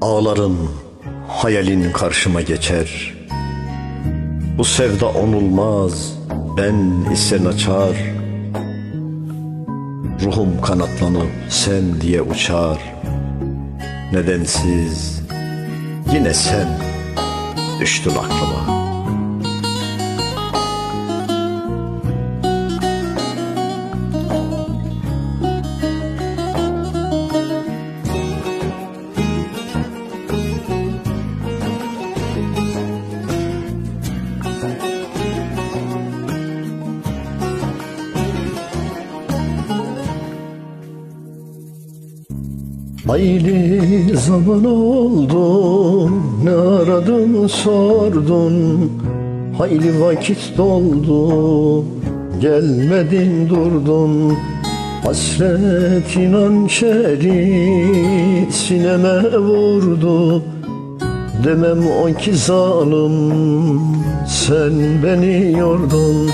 Ağlarım, hayalin karşıma geçer. Bu sevda onulmaz, ben isen açar. Ruhum kanatlanıp sen diye uçar. Nedensiz yine sen düştün aklıma. Hayli zaman oldu Ne aradın sordun. Hayli vakit doldu Gelmedin durdun. Hasretin hançeri Sineme vurdu. Demem o ki zalim Sen beni yordun.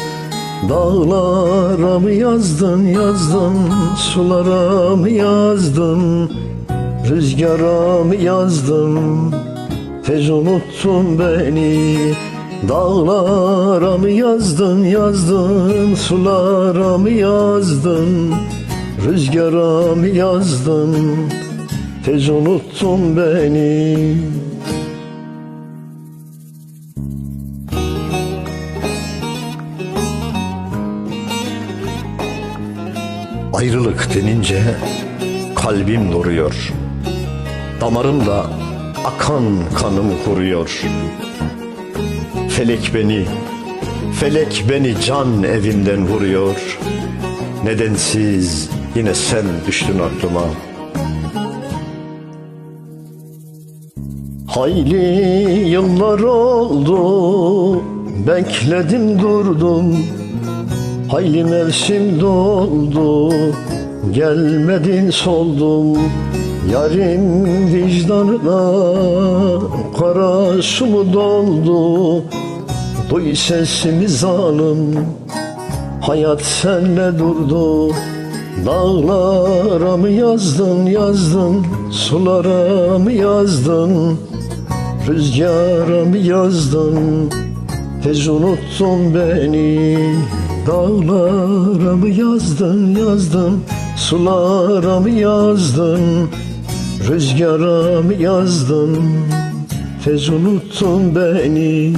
Dağlara mı yazdın yazdın Sulara mı yazdın Rüzgara mı yazdın Tez unuttun beni. Dağlara mı yazdın? Yazdın Sulara mı yazdın? Rüzgara mı yazdın? Tez unuttun beni. Ayrılık denince kalbim duruyor. Damarımda akan kanım kuruyor. Felek beni, felek beni can evimden vuruyor. Nedensiz yine sen düştün aklıma. Hayli yıllar oldu, bekledim durdum. Hayli mevsim doldu Gelmedin soldum Yarim vicdanına Kara su mu doldu? Duy sesimi zalim Hayat senle durdu. Dağlara mı yazdın yazdın Sulara mı yazdın? Rüzgara mı yazdın? Tez unuttun beni. Dağlara mı yazdın yazdın Sulara mı yazdın Rüzgara mı yazdın? Tez unuttun beni